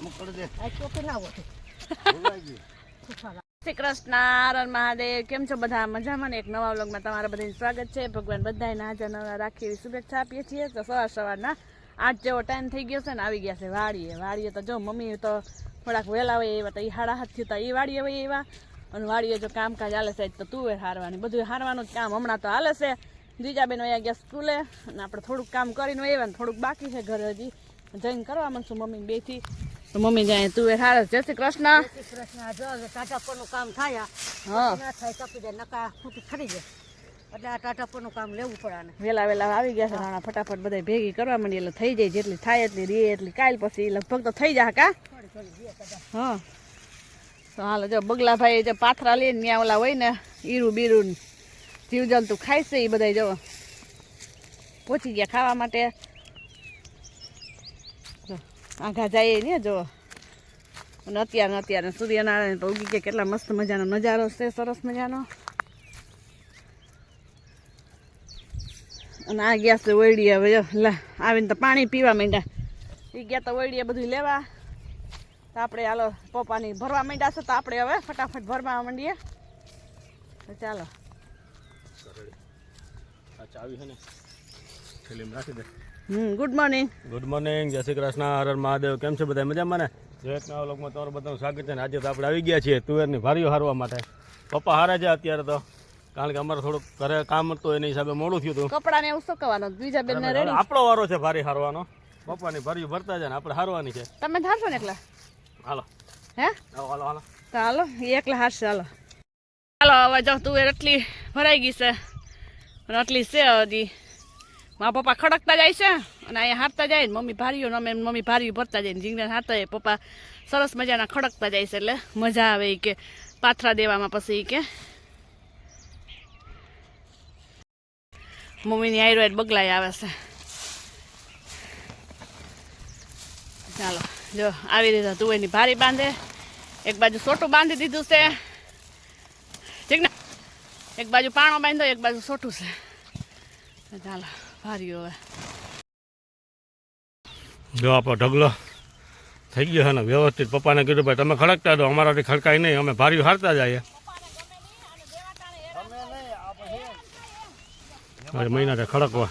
શ્રી કૃષ્ણ હરણ મહાદેવ. કેમ છો બધા? મજામાં ને? એક નવા વ્લોગમાં તમારા બધાને સ્વાગત છે. ભગવાન બધાને હાજર નવા રાખી એવી શુભેચ્છા આપીએ છીએ. તો સવાર સવારના આઠ જેવો ટાઈમ થઈ ગયો છે ને આવી ગયા છે વાડીએ. વાડીએ તો જો મમ્મી તો થોડાક વહેલા હોય એવા તો એ હાડા હાથ થયું તો એ વાડીએ હોય એવા અને વાડીએ જો કામકાજ હાલે છે તો તુવેર હારવાની. બધું હારવાનું જ કામ. હમણાં તો હાલે છે. જીજાબેન વયા ગયા સ્કૂલે. અને આપણે થોડુંક કામ કરીને આવ્યા ને થોડુંક બાકી છે ઘરે હજી. જઈને કરવા માંડશું મમ્મી બેથી તો મમ્મી જાય તું હારે છે. જય શ્રી કૃષ્ણ. કૃષ્ણ. જો ટાટાપરનું કામ થાય. હા. ના થાય કપી જાય નકા ખૂટી ખરી જાય. એટલે આ ટાટાપરનું કામ લેવું પડે વેલા વેલા આવી ગયા છે રાણા ફટાફટ બધા ભેગી કરવા માંડી. એટલે થઈ જાય જેટલી થાય એટલી રે એટલી કાલ પછી લગભગ તો થઈ જાય કા? હા. તો હાલો જો બગલાભાઈ જે પાથરા લઈને ત્યાં ઓલા હોય ને ઈરું બીરું જીવજંતુ ખાય છે એ બધા જો. પહોંચી ગયા ખાવા માટે. આઘા જાય ને જો. અને અત્યારે અત્યારે સૂર્યનારાયણ તો ઉગી ગયા. કેટલા મસ્ત મજાનો નજારો છે, સરસ મજાનો. અને આ ગયા છે વૈડી હવે. લા, આવીને તો પાણી પીવા માંડ્યા. એ ગયા તો વૈડીએ બધું લેવા. તો આપણે હાલો પપ્પાની ભરવા માંડ્યા છે, તો આપણે હવે ફટાફટ ભરવા માંડીએ. ચાલો. રાખી દે. ગુડ મોર્નિંગ ગુડ મોર્નિંગ જય શ્રી કૃષ્ણ હર મહાદેવ. કેમ છે બધા? મજામાં ને? જય એક નવા લોકમાં તમારું બધાનું સ્વાગત છે ને આજે તો આપણે આવી ગયા છીએ તુવેરની ભારીઓ હારવા માટે. પપ્પા હારે છે અત્યારે તો કારણ કે અમારે થોડુંક ઘરે કામ હતું એના હિસાબે મોડું થયું હતું. કપડાને એવું સુકવવાનું બીજા બેન રેડી આપણો વારો છે ભારી હારવાનો. પપ્પાની ભારીઓ ભરતા જાય ને આપણે હારવાની છે. તમે ધારશો ને એકલા? હાલો. હે? હાલો હાલો હાલો. એકલા હારશે હાલો. હાલો હવે જો તુવેર એટલી ભરાઈ ગઈ છે. આટલી છે હજી. મારા પપ્પા ખડકતા જાય છે અને અહીંયા હારતા જાય ને મમ્મી ભારીઓ અમે મમ્મી ભારીઓ ભરતા જાય ને જીંગડા હારતા જાય. પપ્પા સરસ મજાના ખડકતા જાય છે એટલે મજા આવે એ કે પાથરા દેવામાં પછી કે. મમ્મીની આયુર્વેદ બગલાઈ આવે છે. ચાલો, જો આવી રીતે તુવેરની ભારી બાંધે. એક બાજુ સોટું બાંધી દીધું છે. ઠીક ને એક બાજુ પાણો બાંધો એક બાજુ સોટું છે. ચાલો. ભારી હવે જો આપણો ઢગલો થઈ ગયો છે ને વ્યવસ્થિત. પપ્પાને કીધું ભાઈ તમે ખડકતા દો અમારાથી ખડકાય નહીં અમે ભારી હારતા જઈએ મહિના ખડકવા.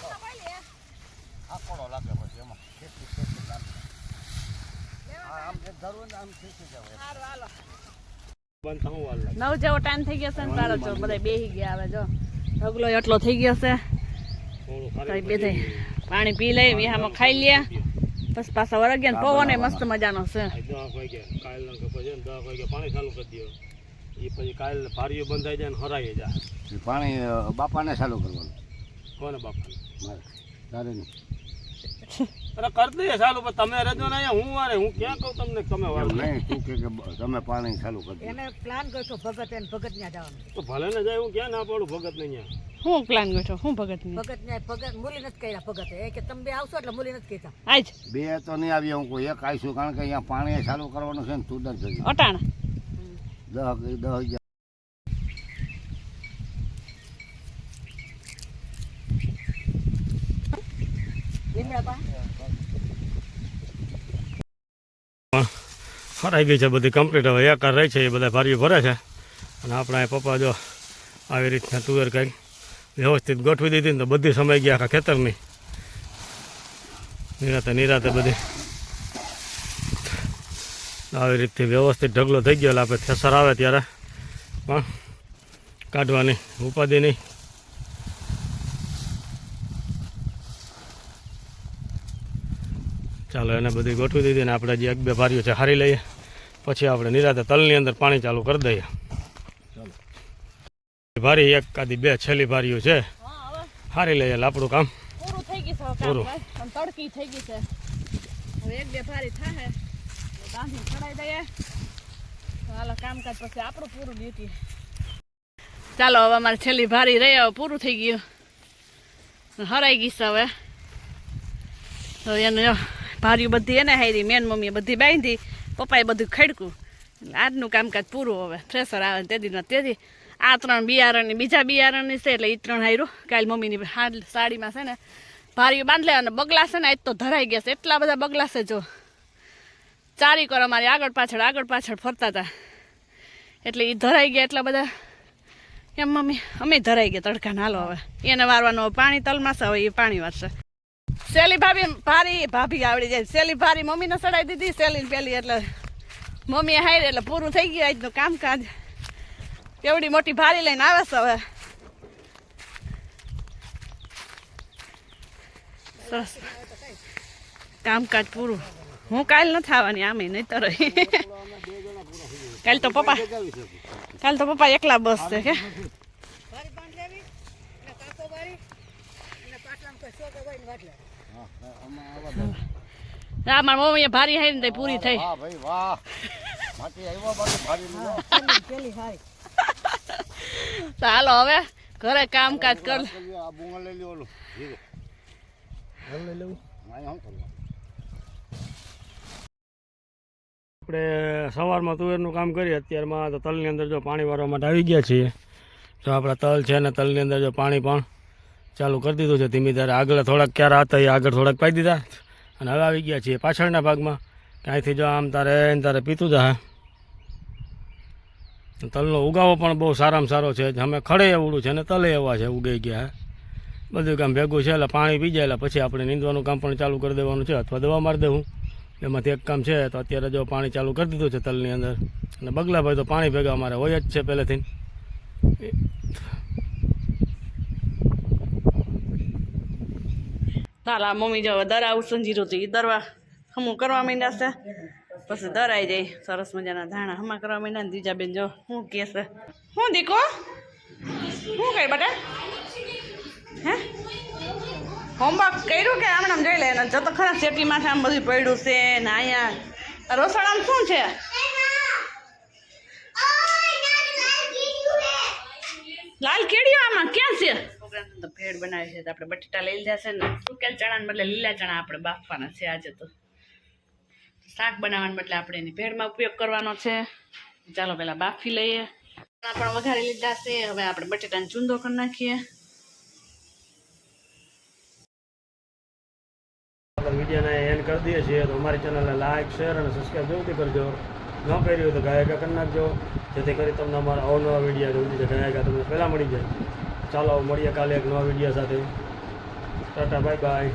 નવ જેવો ટાઈમ થઈ ગયો છે ને જો બધા બેસી ગયા હવે જો. ઢગલો એટલો થઈ ગયો છે. પાણી પી લઈ વિહામાં ખાઈ લે. પછી પાછા વરગ્યા ને પવન મસ્ત મજાનો છે. પાણી ચાલુ કરી દો એ પછી કાલ ભારીઓ બંધ જાય ને હરાઈ જાય. પાણી બાપાને ચાલુ કરવાનું. કોને બાપા મારે તારે નહીં અરે કરી દઈએ ચાલુ પણ તમે રજો ને હું વારે હું ક્યાં કહું તમને તમે વાળો નહીં તું કે કે તમે પાણી ચાલુ કરી એને પ્લાન કર્યો ભગત એને ભગત ત્યાં જવાનું તો ભલે ને જાય હું ક્યાં ના પડું ભગત ને અહીંયા? હું પ્લાન ગયો હું ભગત ને ભગત ને ભગત મૂલી નથી કર્યા ભગત. એ કે તમે બે આવશો એટલે મૂલી નથી કહેતા આજ. બે તો નહીં આવી હું કોઈ એક આવીશું કારણ કે અહીંયા પાણી ચાલુ કરવાનું છે ને તું દર જગ્યાએ અટાણ. દહ દહ હરાઈ ગઈ છે બધી કમ્પ્લીટ હવે એકાર રહી છે એ બધા ભારીઓ ભરે છે. અને આપણા પપ્પા જો આવી રીતના તુવેર કંઈક વ્યવસ્થિત ગોઠવી દીધી ને તો બધી સમય ગયા આખા ખેતરની. નિરાતે નિરાતે બધી. આવી રીતથી વ્યવસ્થિત ઢગલો થઈ ગયો એટલે આપણે થેસર આવે ત્યારે. પણ કાઢવાની ઉપાધિ નહીં ચાલો એને બધી ગોઠવી દીધી ને આપણે જે એક બે ભારીઓ છે, હારી લઈએ. પછી આપણે નિરાતે તલની અંદર પાણી ચાલુ કરી દઈએ. ભારી એક કાદી બે છેલ્લી ભારીઓ છે. હારી લઈએ આપણું કામ. પૂરું થઈ ગયું છે પૂરું. તડકી થઈ ગઈ છે. હવે એક બે ભારી થાય બાંધી ચડાઈ દઈએ. હાલો કામકાજ પછી આપણું પૂરું ડ્યુટી ચાલો હવે અમારે છેલ્લી ભારી રહી હવે પૂરું થઈ ગયું. હરાઈ ગઈ છે હવે. તો એને જો ભારીઓ બધી એને હારી મેન મમ્મીએ બધી બાંધી પપ્પાએ બધું ખડકું. આજનું કામકાજ પૂરું હવે. થ્રેસર આવે તે દીના તેથી આ ત્રણ બિયારણની, બીજા બિયારણની છે એટલે એ ત્રણ હાર્યું કાલ મમ્મીની હાલ સાડીમાં છે ને ભારીઓ બાંધ અને બગલા છે ને આજ તો ધરાઈ ગયા છે. એટલા બધા બગલા છે જો. ચારી કર અમારી આગળ પાછળ આગળ પાછળ ફરતા હતા એટલે એ ધરાઈ ગયા એટલા બધા. એમ મમ્મી, અમે ધરાઈ ગયા તડકા નાલો હવે. એને વારવાનું પાણી તલમાં છે, હવે એ પાણી વારશે. સેલી ભાભી, ભારી ભાભી આવડી જાય. સેલી ભારી મમ્મીને સડાઈ દીધી સેલી પેલી એટલે મમ્મીએ હારે એટલે પૂરું થઈ ગયું આજનું કામકાજ. એવડી મોટી ભારી લઈને આવે છે હવે. સરસ. કામકાજ પૂરું. હું કાલ નથી આવવાની આમે નહીં તો રહી કાલ તો પપ્પા કાલ તો પપ્પા એકલા બસ છે કે? વારી બાંધ લેવી અને કાકો વારી અને પાટલામાં હા મારા મમ્મી ભારી હે ને પૂરી થઈ. વાહ ભાઈ વાહ. માટી આવ્યો બાકી ભારી. પેલી પેલી ચાલો હાલો હવે ઘરે કામકાજ કર. આ બુંગા લઈ લ્યો ઓલું. ધીરે લઈ લેવું માય હું કરવાનું? આપણે સવારમાં તુવેરનું કામ કરીએ અત્યારમાં તો તલની અંદર જો પાણી વારવા માટે આવી ગયા છીએ. જો આપણા તલ છે ને તલની અંદર જો પાણી પણ ચાલુ કરી દીધું છે. ધીમી ધારે આગળ થોડાક ક્યારે હતા એ આગળ થોડાક પાઈ દીધા. અને હવે આવી ગયા છીએ પાછળના ભાગમાં. ક્યાંયથી જો આમ તારે તારે પીતું જાય. તલનો ઉગાવો પણ બહુ સારામાં સારો છે. અમે ખડે એવડું છે ને તલે એવા છે ઉગાઈ ગયા. બધું કામ ભેગું છે એટલે પાણી પી જાય એટલે પછી આપણે નીંદવાનું કામ પણ ચાલુ કરી દેવાનું છે અથવા દવા મારી દેવું. એમાંથી એક કામ છે તો અત્યારે જો પાણી ચાલુ કરી દીધું છે તલની અંદર. અને બગલાભાઈ તો પાણી ભેગા અમારે હોય જ છે પહેલેથી. તારા મમ્મી જો દરાવું સંજીરું હતું એ દરવા હમું કરવા માંડ્યા છે. પછી દરાઈ જાય સરસ મજાના ધાણા હમા કરવા માંડ્યા ને બીજા બેન જો શું કે છે. હું દીકો શું કઈ બટા? હે? હોમવર્ક કર્યું કે આમ આમ જોઈ લે? ને જતો ખરા શેટી માથે આમ બધું પડ્યું છે ને અહીંયા. રસોડામાં શું છે? લાલ કેડિયો આમાં? ક્યાં છે? તો ભેળ બનાવી છે આપણે બટેટા લઈ લીધા ને સુકેલ ચણાને બદલે લીલા ચણા આપણે બાફવાના છે આજે તો. શાક બનાવવાને બદલે આપણે એની ભેળમાં ઉપયોગ કરવાનો છે. ચાલો પહેલાં બાફી લઈએ. ચણા પણ વઘારી લીધા છે. હવે આપણે બટેટાને ચૂંદો કરી નાખીએ. વિડીયોને એન્ડ કરી દઈએ છીએ. તો અમારી ચેનલને લાઇક શેર અને સબસ્ક્રાઈબ જરૂરથી કરજો. ન કરી હોય તો ગાયકા કરી નાખજો. જેથી કરી તમને અમારા અવનવા વીડિયો જલ્દી ગાયકા તમને પહેલાં મળી જાય. ચાલો મળીએ કાલે એક નવા વીડિયો સાથે. Tata bye bye